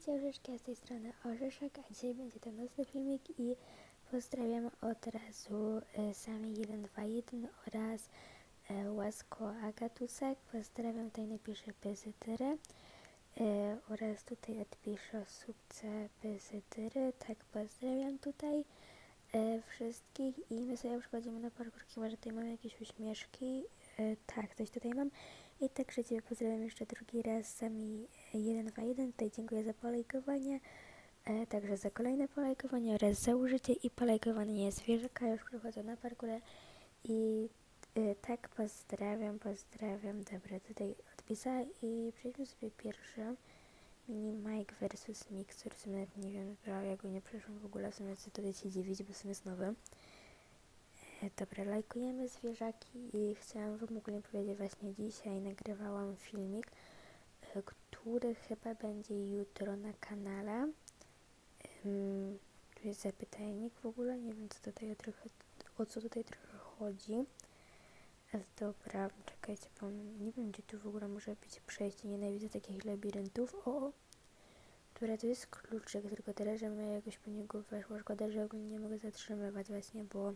Witajcie Orzeszki, z tej strony Orzeszek, a dzisiaj będzie ten nocny filmik i pozdrawiam od razu e, Sami 121 oraz e, Łasko Agatusek. Pozdrawiam, tutaj napiszę Bezytyry e, oraz tutaj odpiszę osóbce Bezytyry. Tak, pozdrawiam tutaj e, wszystkich i my sobie przechodzimy na parkour, chyba że tutaj mamy jakieś uśmieszki. E, tak, coś tutaj mam. I także Ciebie pozdrawiam jeszcze drugi raz sami 121. Tutaj dziękuję za polajkowanie, e, także za kolejne polajkowanie oraz za użycie i polajkowanie zwierzaka. Już przychodzę na parkurę i e, tak pozdrawiam, pozdrawiam. Dobra, tutaj odpisała i przejdźmy sobie pierwsze. Mini Mike versus Mixer, w sumie nie wiem, dobra, ja go nie przeszłam w ogóle, w sumie co tutaj się dziwić, bo w sumie jest nowy. E, Dobra, lajkujemy zwierzaki i chciałam Wam ogólnie powiedzieć, właśnie dzisiaj nagrywałam filmik, e, który chyba będzie jutro na kanale. Tu jest zapytajnik w ogóle, nie wiem co tutaj trochę, o co tutaj trochę chodzi. Dobra, czekajcie, bo nie wiem gdzie tu w ogóle może być przejście, nienawidzę takich labiryntów. O, Dobra, to jest kluczyk, tylko teraz, że mnie jakoś po niego weszło. Szkoda, że ogólnie nie mogę zatrzymywać właśnie, bo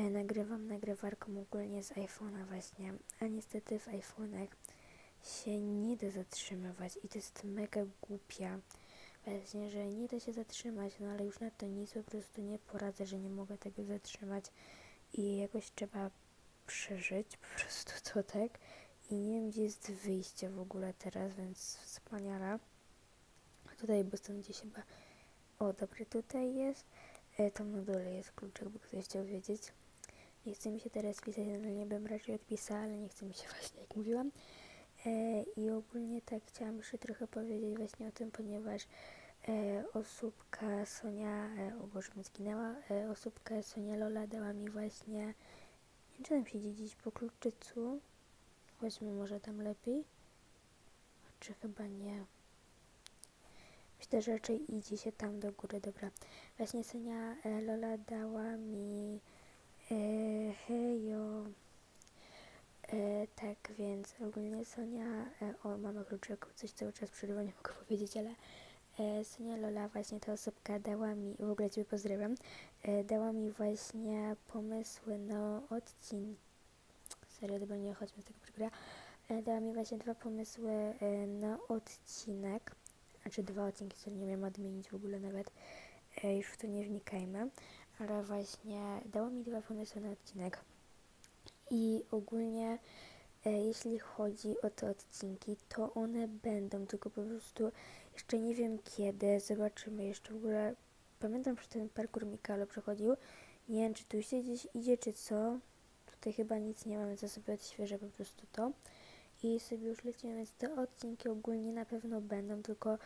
nagrywam nagrywarką ogólnie z iPhone'a właśnie, a niestety w iPhone'ach się nie da zatrzymywać i to jest mega głupia. Właśnie, że nie da się zatrzymać, no ale już na to nic po prostu nie poradzę, że nie mogę tego zatrzymać i jakoś trzeba przeżyć po prostu to tak. I nie wiem, gdzie jest wyjście w ogóle teraz, więc wspaniale. Tutaj, bo stąd gdzieś chyba... O, dobry, tutaj jest. E, tam na dole jest kluczek, bo ktoś chciał wiedzieć. Nie chce mi się teraz pisać, no nie bym raczej odpisała, ale nie chce mi się właśnie, jak mówiłam. E, I ogólnie tak chciałam jeszcze trochę powiedzieć właśnie o tym, ponieważ e, osóbka Sonia, e, o Boże, mi zginęła, e, osóbka Sonia Lola dała mi właśnie, nie wiem, czy tam się dziedzić po kluczycu, chodźmy może tam lepiej, czy chyba nie. Myślę, że raczej idzie się tam do góry, dobra. Właśnie Sonia e, Lola dała mi hejo. E, tak, więc ogólnie Sonia, e, o mama kluczyku, coś cały czas przerywa, nie mogę powiedzieć, ale e, Sonia Lola właśnie ta osobka dała mi, w ogóle Ciebie pozdrawiam, e, dała mi właśnie pomysły na odcinek, serio, dobra, nie chodźmy z tego przykra, e, dała mi właśnie dwa pomysły e, na odcinek, znaczy dwa odcinki, które nie wiem odmienić w ogóle nawet, e, już w to nie wnikajmy, ale właśnie dała mi dwa pomysły na odcinek. I ogólnie, e, jeśli chodzi o te odcinki, to one będą, tylko po prostu jeszcze nie wiem kiedy, zobaczymy jeszcze w ogóle. Pamiętam, że ten parkour Mikalo przechodził. Nie wiem, czy tu się gdzieś idzie, czy co. Tutaj chyba nic nie mamy, co sobie odświeżę po prostu to. I sobie już lecimy, więc te odcinki ogólnie na pewno będą, tylko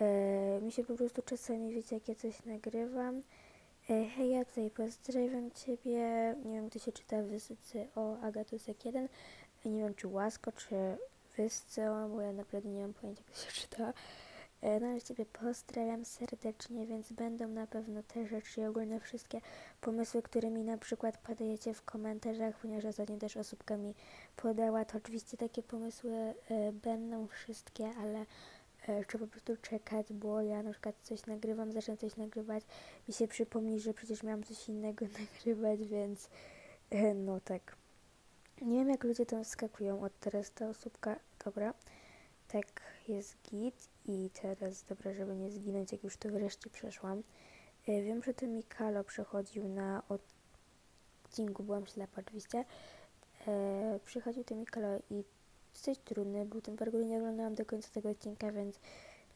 e, mi się po prostu czasami, wiecie, jak ja coś nagrywam, Hej, ja tutaj pozdrawiam Ciebie. Nie wiem, gdzie się czyta Wysycy o Agatusek 1. E, Nie wiem, czy Łasko, czy Wysco, bo ja naprawdę nie mam pojęcia, jak się czyta. E, No ale Ciebie pozdrawiam serdecznie, więc będą na pewno te rzeczy i ogólnie wszystkie pomysły, które mi na przykład podajecie w komentarzach, ponieważ ostatnio też osóbka mi podała, to oczywiście takie pomysły e, będą wszystkie, ale e, trzeba po prostu czekać, bo ja na przykład coś nagrywam, zacznę coś nagrywać, mi się przypomni, że przecież miałam coś innego nagrywać, więc e, no tak. Nie wiem jak ludzie tam wskakują od teraz ta osóbka, dobra, tak jest git i teraz dobra, żeby nie zginąć, jak już to wreszcie przeszłam. E, Wiem, że to Mikalo przechodził na odcinku, byłam ślepa oczywiście, przychodził to Mikalo i dosyć trudny był ten parkour, nie oglądałam do końca tego odcinka, więc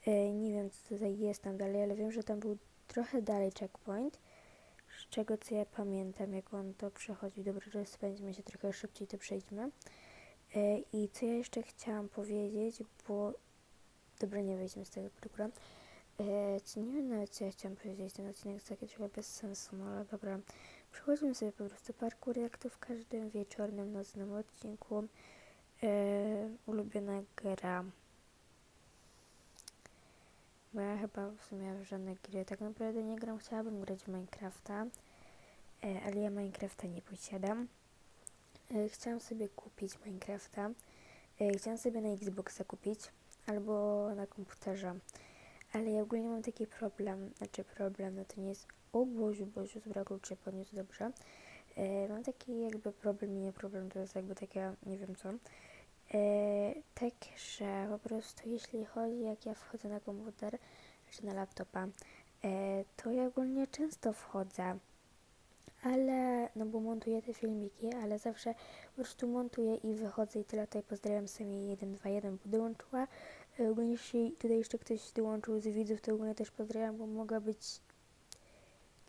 e, nie wiem co tutaj jest tam dalej, ale wiem, że tam był trochę dalej checkpoint, z czego co ja pamiętam, jak on to przechodził. Dobra, że spędzimy się trochę szybciej, to przejdźmy. E, I co ja jeszcze chciałam powiedzieć, bo dobra, nie wyjdźmy z tego parkoura. E, nie wiem nawet co ja chciałam powiedzieć, ten odcinek jest taki trochę bez sensu, no ale dobra. Przechodzimy sobie po prostu parkour, jak to w każdym wieczornym, nocnym odcinku. E, ulubiona gra. Bo ja chyba w sumie w żadne gry tak naprawdę nie gram. Chciałabym grać w Minecrafta, e, ale ja Minecrafta nie posiadam. E, chciałam sobie kupić Minecrafta. Chciałam sobie na Xboxa kupić albo na komputerze. ale ja ogólnie mam taki problem, znaczy problem, no to nie jest, o Boziu, Boziu, dobra, klucze podniósł, dobrze. Mam taki jakby problem nie problem, to jest jakby takie, nie wiem co. E, tak, że po prostu jeśli chodzi, jak ja wchodzę na komputer, czy na laptopa, e, to ja ogólnie często wchodzę, ale, no bo montuję te filmiki, ale zawsze po prostu montuję i wychodzę i tyle. Tutaj pozdrawiam sobie 121, bo dołączyła. E, Ogólnie jeśli tutaj jeszcze ktoś dołączył z widzów, to ogólnie też pozdrawiam, bo mogła być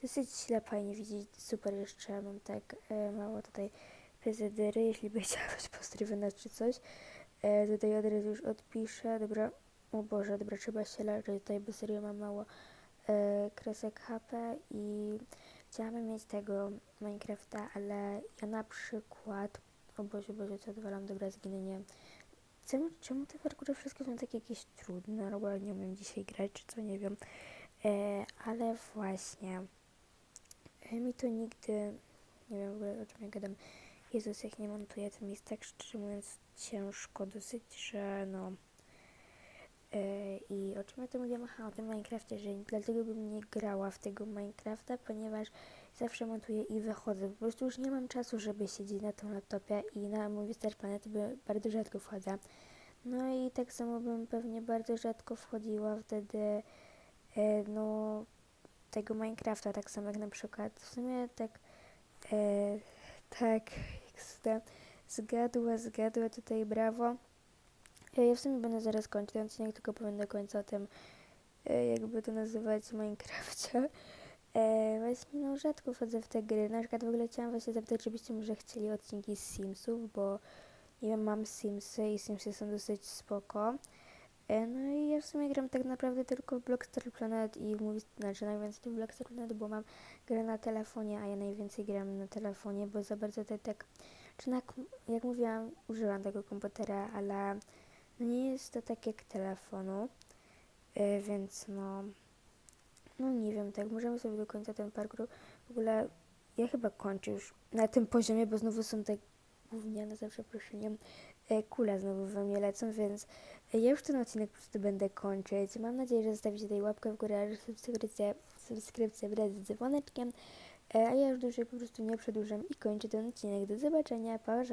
dosyć ślepa i nie widzieć super jeszcze. Mam tak mało tutaj prezydery, jeśli by być pozdrowiona czy coś. E, tutaj razu już odpiszę. Dobra, o Boże, dobra, trzeba się leczyć tutaj, bo serio mam mało e, kresek HP i chciałabym mieć tego Minecrafta, ale ja na przykład, o Boże, Boże, co odwalam, dobra, zginę, nie. Czemu, czemu te parkury wszystkie są takie jakieś trudne, albo nie umiem dzisiaj grać, czy co, nie wiem. E, ale właśnie, e, mi to nigdy, nie wiem w ogóle o czym ja gadam. Jezus, jak nie montuję, to mi jest tak szczerze mówiąc ciężko dosyć, że no... E, I o czym ja to mówiłam? Aha, o tym Minecrafcie, że dlatego bym nie grała w tego Minecrafta, ponieważ zawsze montuję i wychodzę. Po prostu już nie mam czasu, żeby siedzieć na tym laptopie i na mój Planet bardzo rzadko wchodzę. No i tak samo bym pewnie bardzo rzadko wchodziła wtedy, e, no, tego Minecrafta, tak samo jak na przykład, w sumie tak, e, tak, jak zgadła, zgadła tutaj, brawo. Ja, w sumie będę zaraz kończyć ten odcinek, tylko powiem do końca o tym, e, jakby to nazywać, w Minecrafcie. E, właśnie, no, rzadko wchodzę w te gry. Na przykład w ogóle chciałam właśnie zapytać, czy byście może chcieli odcinki z Simsów, bo nie wiem, mam Simsy i Simsy są dosyć spoko. E, no i ja w sumie gram tak naprawdę tylko Blockstar Planet i mówi, znaczy najwięcej to Blockstar Planet, bo mam grę na telefonie, a ja najwięcej gram na telefonie, bo za bardzo to tak, czy na, jak mówiłam, używam tego komputera, ale no nie jest to tak jak telefonu, e, więc no, no nie wiem, tak, możemy sobie do końca ten parkour, w ogóle ja chyba kończę już na tym poziomie, bo znowu są te gówniane, za przeproszeniem, e, kule znowu we mnie lecą, więc e, ja już ten odcinek po prostu będę kończyć. Mam nadzieję, że zostawicie tutaj łapkę w górę, subskrypcję, subskrypcję wraz z dzwoneczkiem, e, a ja już dłużej po prostu nie przedłużam i kończę ten odcinek. Do zobaczenia, pa.